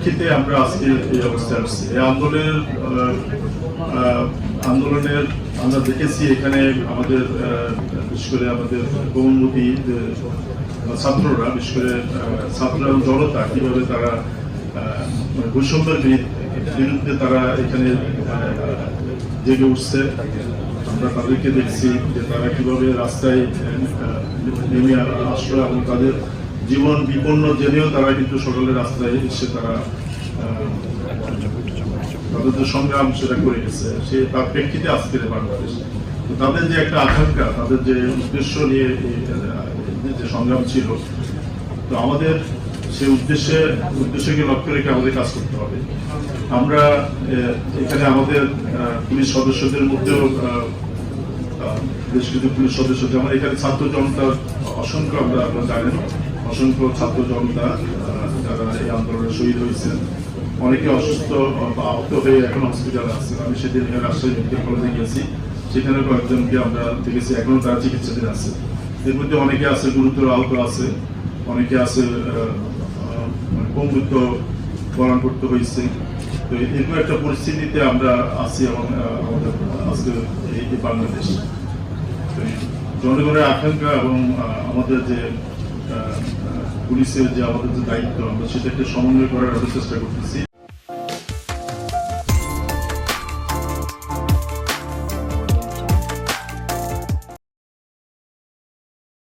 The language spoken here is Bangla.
প্রেক্ষিতে আমরা আজকে এই অবস্থায় আসছি। এই আন্দোলনের আন্দোলনের আমরা দেখেছি এখানে আমাদের বিশেষ করে আমাদের কৌমুখী ছাত্ররা, বিশেষ করে ছাত্র এবং জনতা, কীভাবে তারা বৈষম্যের বিরুদ্ধে তারা এখানে জেগে উঠছে, আমরা তাদেরকে দেখছি যে তারা কীভাবে রাস্তায় নেমে আসলো এবং তাদের জীবন বিপন্ন জেনেও তারা কিন্তু সকালে রাস্তায় এসে তারা তাদের যে সংগ্রাম সেটা করে গেছে। সে তার প্রেক্ষিতে আজকের বাংলাদেশ। তাদের যে একটা আকাঙ্ক্ষা, তাদের যে উদ্দেশ্য নিয়ে যে সংগ্রাম ছিল, তো আমাদের সেই উদ্দেশ্যে, উদ্দেশ্যকে লক্ষ্য রেখে আমাদের কাজ করতে হবে। আমরা এখানে আমাদের পুলিশ সদস্যদের মধ্যেও বেশ কিছু পুলিশ সদস্য, যেমন এখানে ছাত্র জনতা, অসংখ্য আমরা জানেন। অসংখ্য ছাত্র জনতা যারা এই আন্দোলনে শহীদ হয়েছেন। অনেকে অসুস্থ বা আহত হয়ে এখন হসপিটালে আছেন। আমি সেদিন রাজশাহী মেডিকেল কলেজে গেছি সেখানে কয়েকজনকে আমরা দেখেছি, এখনও তারা চিকিৎসাধীন আছে। এর মধ্যে অনেকে আছে, গুরুতর আহত আছে। অনেকে আছে মানে পঙ্গুত্ব বরণ করতে হয়েছে। তো এরকম একটা পরিস্থিতিতে আমরা আছি এবং আমাদের আজকে এই বাংলাদেশ। জনগণের আকাঙ্ক্ষা এবং আমাদের যে পুলিশের যে আমাদের যে দায়িত্ব আমরা সেটাকে সমন্বয় করার চেষ্টা করতেছি।